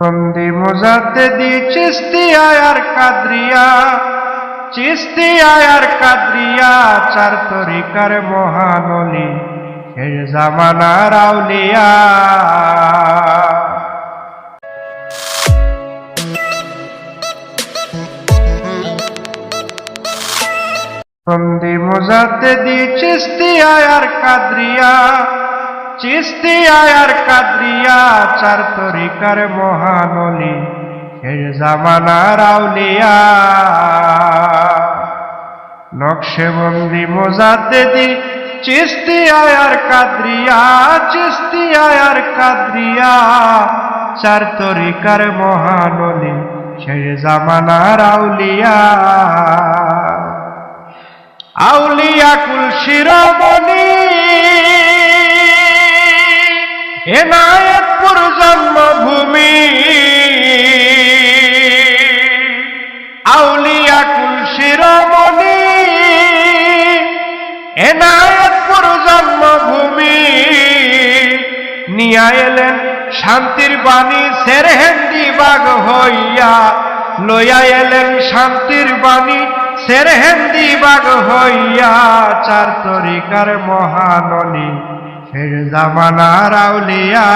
বন্দি মোজাতে দি চিস্তিয়া আর কাদরিয়া চিস্তিয়া আর কাদরিয়া, চার তরিকার মহানলি, শেষ জামানার আউলিয়া। বন্দি মোজাতে দি চিস্তিয়া আর কাদরিয়া চিস্তিয়া আর কাদরিয়া, চার তরিকার মহানলি, শেষ জামানার আউলিয়া। নকশে বন্দি মোজাতে দি চিস্তিয়া আর কাদরিয়া চিস্তিয়া আর কাদরিয়া। চার তরিকার মহানলি, শেষ জামানার আউলিয়া। আউলিয়া কুল শিরোমণি এনায়তপুর জন্মভূমি। আউলিয়া কুল শিরোমণি এনায়তপুর জন্মভূমি। নিয়া এলেন শান্তির বাণী সেরহেন্দি বাগ হইয়া। লইয়া এলেন শান্তির বাণী সেরহেন্দি বাগ হইয়া। চার তরিকার মহাননী শেষ জামানার আউলিয়া।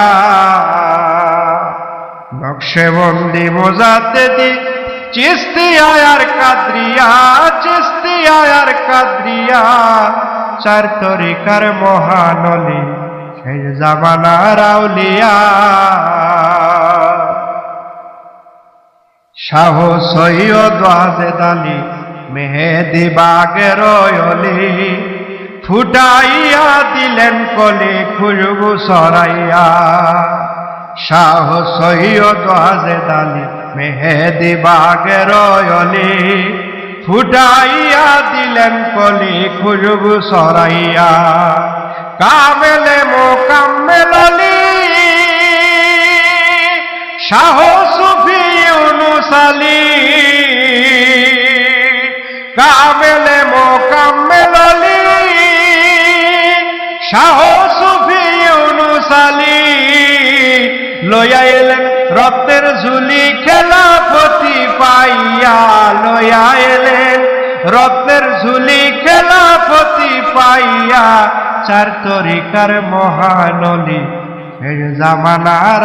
নকশে বন্দি মোজাতে দি চিস্তি আয়ার কাদরিয়া, চিস্তি আয়ার কাদরিয়া। চার তরিকার মহাননী শেষ জামানার আউলিয়া। শাহ সৈয়দ ওয়াজেদ আলী, মেহেদি বাগের অলি। ফুটাইয়া দিলেন কলি খুশবু সরাইয়া। শাহ সৈয়দ ওয়াজেদ আলী মেহেদি বাগের অলি। ফুটাইয়া দিলেন কলি খুশবু সরাইয়া। কামেলে মো কামেল আলী। শাহ সুফি অনুসালি কামেলে মো কামেল আলী। শাহ সুফি অনুসালি লইয়া এলেন, রক্তের ঝুলি খেলাফতি পাইয়া লইয়া এলেন। রক্তের ঝুলি খেলাফতি পাইয়া চার তরিকার মহানলী শেষ জামানার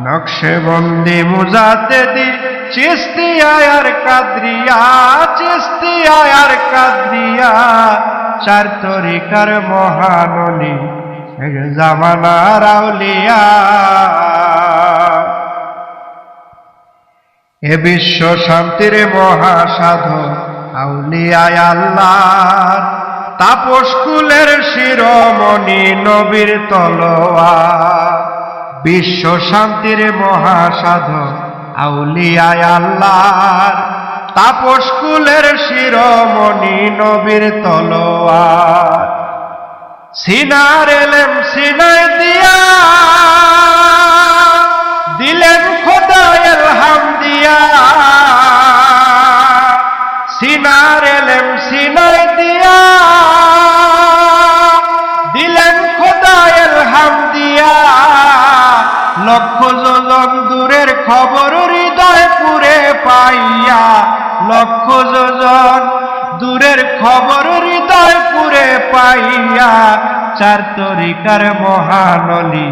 আউলিয়া নকশে বন্দি মুজাতে দি চিস্তি আয়ার কাদরিয়া চিস্তি আয়ার কাদ্রিয়া, চার তরিকার মহানলী জামানার আউলিয়া। এ বিশ্ব শান্তির মহাসাধু আউলিয়ায় আল্লাহ তাপস কুলের শিরোমণি নবীর তলোয়ার। বিশ্ব শান্তির মহাসাধ আউলিয়ায় আল্লাহ তাপসকুলের শিরোমণি নবীর তলোয়ার। সিনার এলেম সিনায় দিয়া যোজন দূরের খবর হৃদয় পুরে পাইয়া চার তরিকার মহানলী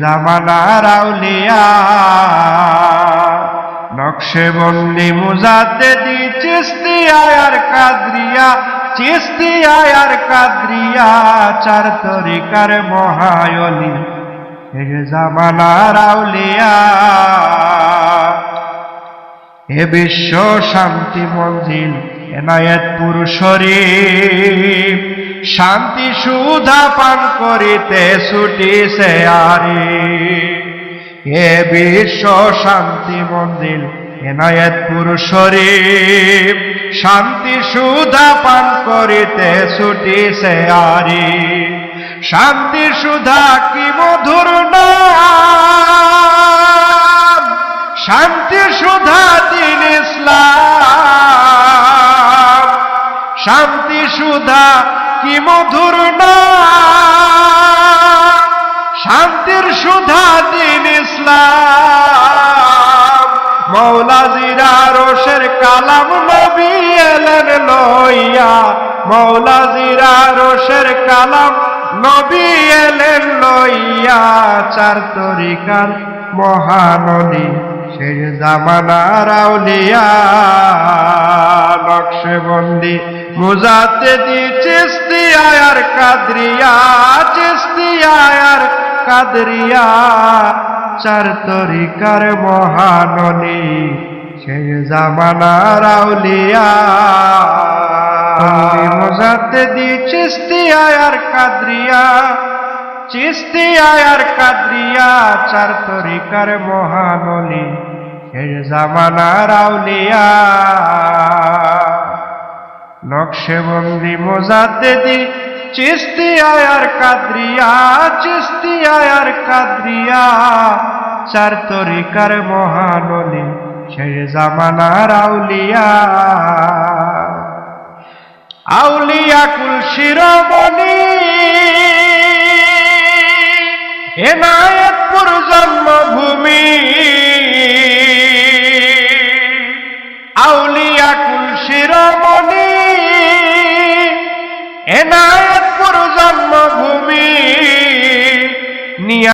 জামানার আউলিয়া। নকশে বন্দি মুজাতে দি, চিস্তি আয়ার কাদরিয়া, চিস্তি আয়ার কাদরিয়া, চার তরিকার মহায়লি জামানার আউলিয়া। হে বিশ্ব শান্তি মঞ্জিল এনায়েতপুর শরীফ। শান্তি সুধা পান করিতে ছুটিছে আরে হে বিশ্ব শান্তি মন্দির এনায়েতপুর শরীফ। শান্তি সুধা পান করিতে ছুটিছে আরে শান্তি সুধা কি মধুর নাম শান্তি সুধা দিন ইসলাম। শান্তি সুধা কি মধুর নাম? শান্তির সুধা দিন ইসলাম। মৌলাজিরা রোষের কালাম নবী এলেন লইয়া। মৌলাজিরা রোষের কালাম নবী এলেন লইয়া। চার তরিকার মহানদী শেষ জামানার আউলিয়া নকশবন্দি মুজাতে দি চিস্তি আয়ার কাদরিয়া চিস্তি আয়ার কাদরিয়া, চার তরিকার মহাননী সেই জামানার আউলিয়া। মুজাতে দি চিস্তি আয়ার কাদরিয়া চিস্তি আয়ার কাদরিয়া, চার তরিকার মহাননী সেই জামানার আউলিয়া। নকশেবন্দি মোজাতে দি চিস্তি আয়ার কাদরিয়া চিস্তি আয়ার কাদরিয়া। চার তরিকার মহাননী সেই জামানার আউলিয়া। আউলিয়া কুল হেনায়তপুর জন্মভূমি। আউলিয়া কুলশিরমণি হেনায়ত